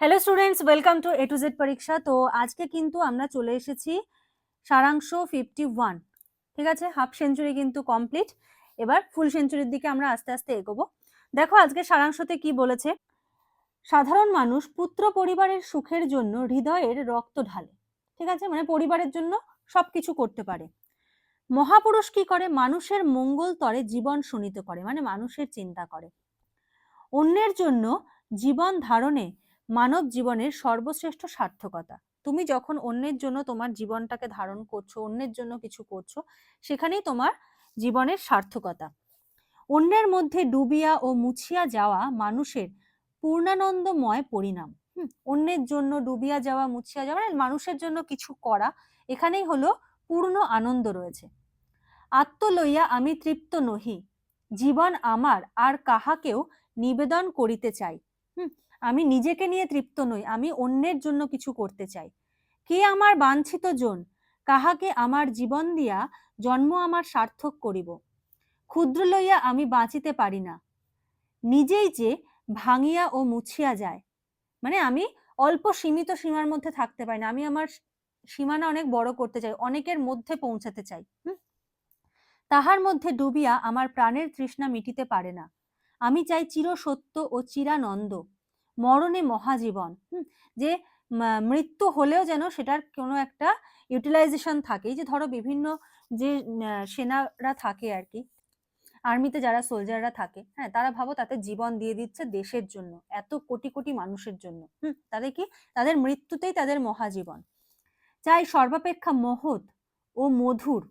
Hello students welcome to A to Z পরীক্ষা তো আজকে কিন্তু আমরা চলে এসেছি সারাংশ ফিফটি ওয়ান ঠিক আছে? হাফ সেঞ্চুরি কিন্তু কমপ্লিট এবার ফুল সেঞ্চুরির দিকে আমরা আস্তে আস্তে এগোবো। দেখো আজকে সারাংশতে কি বলেছে? সাধারণ মানুষ পুত্র পরিবারের সুখের জন্য হৃদয়ের রক্ত ঢালে, ঠিক আছে? মানে পরিবারের জন্য সবকিছু করতে পারে। মহাপুরুষ কি করে? মানুষের মঙ্গল তরে জীবন শোনিত করে মানে মানুষের চিন্তা করে। অন্যের জন্য জীবন ধারণে মানব জীবনের সর্বশ্রেষ্ঠ সার্থকতা। তুমি যখন অন্যের জন্য তোমার জীবনটাকে ধারণ করছ, অন্যের জন্য কিছু করছ, সেখানেই তোমার জীবনের সার্থকতা। অন্যের মধ্যে ডুবিয়া ও মুছিয়া যাওয়া মানুষের পূর্ণানন্দময় পরিণাম। অন্যের জন্য ডুবিয়া যাওয়া, মুছিয়া যাওয়া মানে মানুষের জন্য কিছু করা, এখানেই হলো পূর্ণ আনন্দ রয়েছে। আত্ম লইয়া আমি তৃপ্ত নহি। জীবন আমার, আর কাহাকেও নিবেদন করিতে চাই। হুম আমি নিজেকে নিয়ে তৃপ্ত নই, আমি অন্যের জন্য কিছু করতে চাই। কে আমার বাঞ্ছিত জন? কাহাকে আমার জীবন দিয়া জন্ম আমার সার্থক করিব? ক্ষুদ্র লইয়া আমি বাঁচিতে পারি না। নিজেই যে ভাঙিয়া ও মুছিয়া যায়। মানে আমি অল্প সীমিত সীমার মধ্যে থাকতে পারি না, আমি আমার সীমানা অনেক বড় করতে চাই, অনেকের মধ্যে পৌঁছাতে চাই? তাহার মধ্যে ডুবিয়া আমার প্রাণের তৃষ্ণা মিটিতে পারে না। আমি চাই চির সত্য ও চিরানন্দ। মরণে মহাজীবন। হুম, যে মৃত্যু হলেও যেন সেটার কোনো একটা ইউটিলাইজেশন থাকে যে ধরো বিভিন্ন যে সেনারা থাকে আর কি আর্মিতে যারা সোলজাররা থাকে হ্যাঁ তারা ভাবো তাতে জীবন দিয়ে দিচ্ছে দেশের জন্য এত কোটি কোটি মানুষের জন্য। হুম তাদের কি? তাদের মৃত্যুতেই তাদের মহাজীবন। চাই সর্বাপেক্ষা মহৎ ও মধুর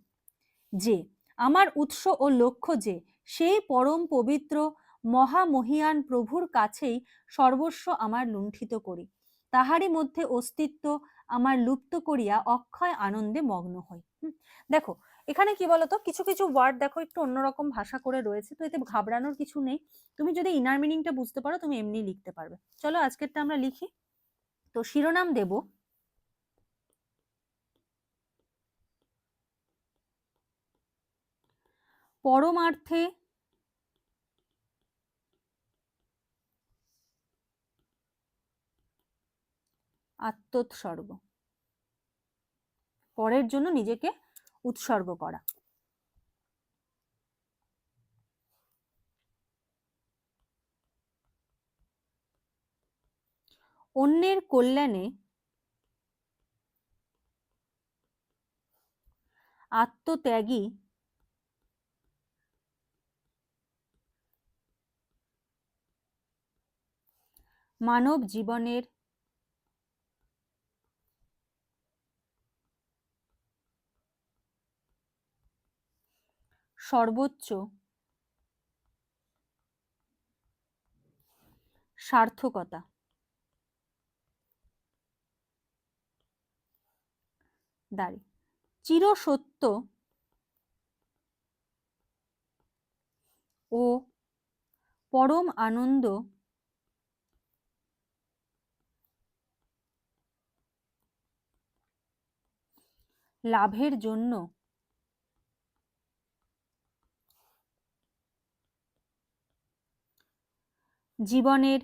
যে আমার উৎস ও লক্ষ্য যে সেই পরম পবিত্র মহামহিয়ান প্রভুর কাছেই সর্বস্ব আমার লুণ্ঠিত করি। তাহারই মধ্যে অস্তিত্ব আমার লুপ্ত করিয়া অক্ষয় আনন্দে মগ্ন হই। দেখো, এখানে কি বলতো? কিছু কিছু ওয়ার্ড দেখো, একটু অন্যরকম ভাষা করে রয়েছে, তো এতে ঘাবড়ানোর কিছু নেই। তুমি যদি ইনার মিনিংটা বুঝতে পারো, তুমি এমনি লিখতে পারবে। চলো আজকেরটা আমরা লিখি। তো শিরোনাম দেব। পরমার্থে আত্মোৎসর্গ। পরের জন্য নিজেকে উৎসর্গ করা। অন্যের কল্যাণে আত্মত্যাগী মানব জীবনের সর্বোচ্চ। সার্থকতা। দাঁড়ি। চিরসত্য ও পরম আনন্দ লাভের জন্য জীবনের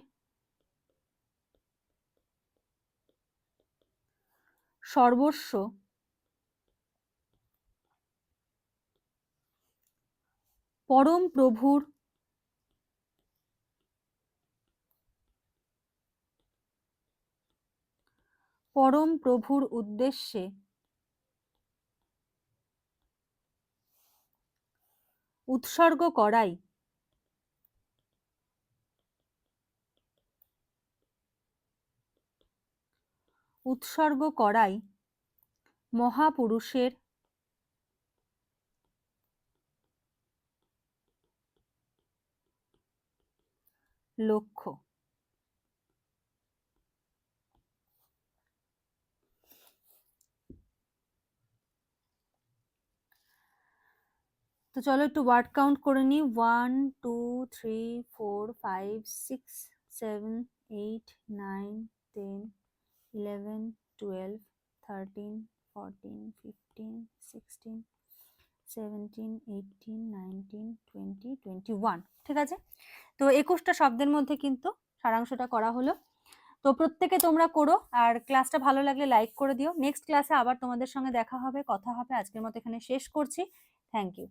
সর্বস্ব পরম প্রভুর পরম প্রভুর উদ্দেশ্যে উৎসর্গ করাই উৎসর্গ করাই মহাপুরুষের লক্ষ্য। তো চলো একটু ওয়ার্ড কাউন্ট করে নিই। One two three four five six seven eight nine ten eleven twelve thirteen fourteen fifteen sixteen seventeen eighteen nineteen twenty twenty one ঠিক আছে? তো একুশটা শব্দের মধ্যে কিন্তু সারাংশটা করা হলো। তো প্রত্যেকে তোমরা করো, আর ক্লাসটা ভালো লাগলে লাইক করে দিও। নেক্সট ক্লাসে আবার তোমাদের সঙ্গে দেখা হবে, কথা হবে। আজকের মতো এখানে শেষ করছি। Thank you.